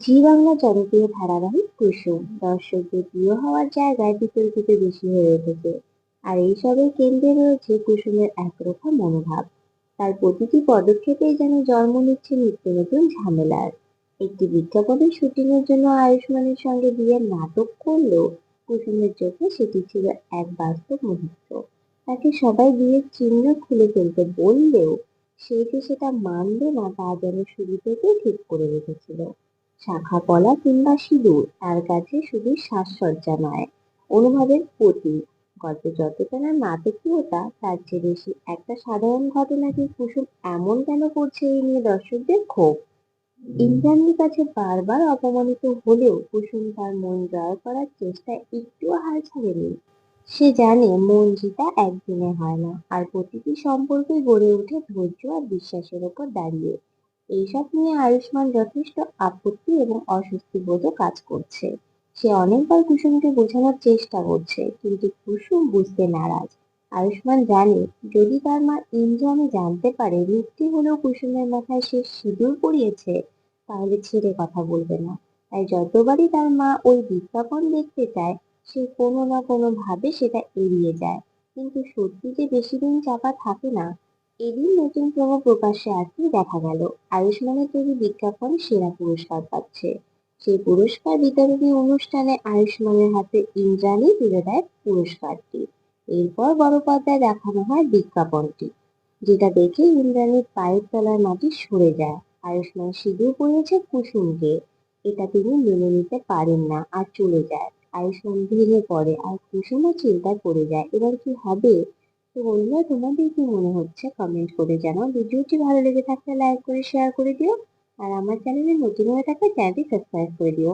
জি বাংলা জনপ্রিয় ধারাবাহিক কুসুম দর্শকদের প্রিয় হওয়ার জায়গায় বিতর্কিত বেশি হয়ে উঠেছে। আর এইসবের কেন্দ্রে রয়েছে কুসুমের একরোখা মনোভাব। তার প্রতিটি পদক্ষেপেই যেন জন্ম নিচ্ছে নিত্য নতুন ঝামেলার। একটি বিজ্ঞাপনের শুটিংয়ের জন্য আয়ুষ্মানের সঙ্গে বিয়ের নাটক করলেও কুসুমের চোখে সেটি ছিল এক বাস্তব মুহূর্ত। তাকে সবাই বিয়ের চিহ্ন খুলে ফেলতে বললেও সে যে সেটা মানবে না তা যেন শুরু থেকেই ঠিক করে রেখেছিল। শাখা পলা কিংবা সিঁদুর, তার কাছে শুধু সাজসজ্জা নয়, অনুভবের প্রতীক। গল্পে যতটা না নাটকীয়তা, তার চেয়ে বেশি একটা সাধারণ ঘটনাকে কুসুম এমন কেন করছে এই নিয়ে দর্শকদের ক্ষোভ? ইন্দ্রাণীর কাছে বারবার অপমানিত হলেও কুসুম তার মন জয় করার চেষ্টা একটুও হাল ছাড়েনি। সে জানে মন জিতা একদিনে হয় না, আর প্রতিটি সম্পর্কই গড়ে ওঠে ধৈর্য আর বিশ্বাসের ওপর দাঁড়িয়ে। এইসব নিয়ে আয়ুষ্মান যথেষ্ট আপত্তি এবং অস্বস্তি বোধও কাজ করছে। সে অনেকবার কুসুমকে বোঝানোর চেষ্টা করছে, কিন্তু কুসুম বুঝতে নারাজ। আয়ুষ্মান জানে, যদি তার মা ইন্দ্রাণী জানতে পারে মিথ্যে হলেও কুসুমের মাথায় সে সিঁদুর পরিয়েছে, তাহলে ছেড়ে কথা বলবে না। তাই যতবারই তার মা ওই বিজ্ঞাপন দেখতে চায়, সে কোনো না কোনো ভাবে সেটা এড়িয়ে যায়। কিন্তু সত্যি যে বেশি দিন চাপা থাকে না এদিন নতুন প্রমো প্রকাশ্যে আসতেই দেখা গেল। আয়ুষ্মানের তৈরি বিজ্ঞাপন সেরা পুরস্কার পাচ্ছে। সেই পুরস্কার বিতরণী অনুষ্ঠানে আয়ুষ্মানের হাতে ইন্দ্রাণী তুলে দেয় পুরস্কারটি। এরপর বড় পর্দায় দেখানো হয় বিজ্ঞাপনটি, যেটা দেখে ইন্দ্রাণীর পায়ের তলার মাটি সরে যায়। আয়ুষ্মান সিঁদুর পড়েছে কুসুমকে। এটা তিনি মেনে নিতে পারেন না আর চলে যায়। আয়ুষ্মান ভেঙে পড়ে আর কুসুমও চিন্তায় পড়ে যায়, এবার কি হবে? তো বন্ধুরা, তোমাদের কি মনে হচ্ছে? কমেন্ট করে জানাও। ভিডিওটি ভালো লেগে থাকলে লাইক করে শেয়ার করে দিও। আর আমার চ্যানেলে নতুন হয়ে থাকলে চ্যানেলটি সাবস্ক্রাইব করে দিও।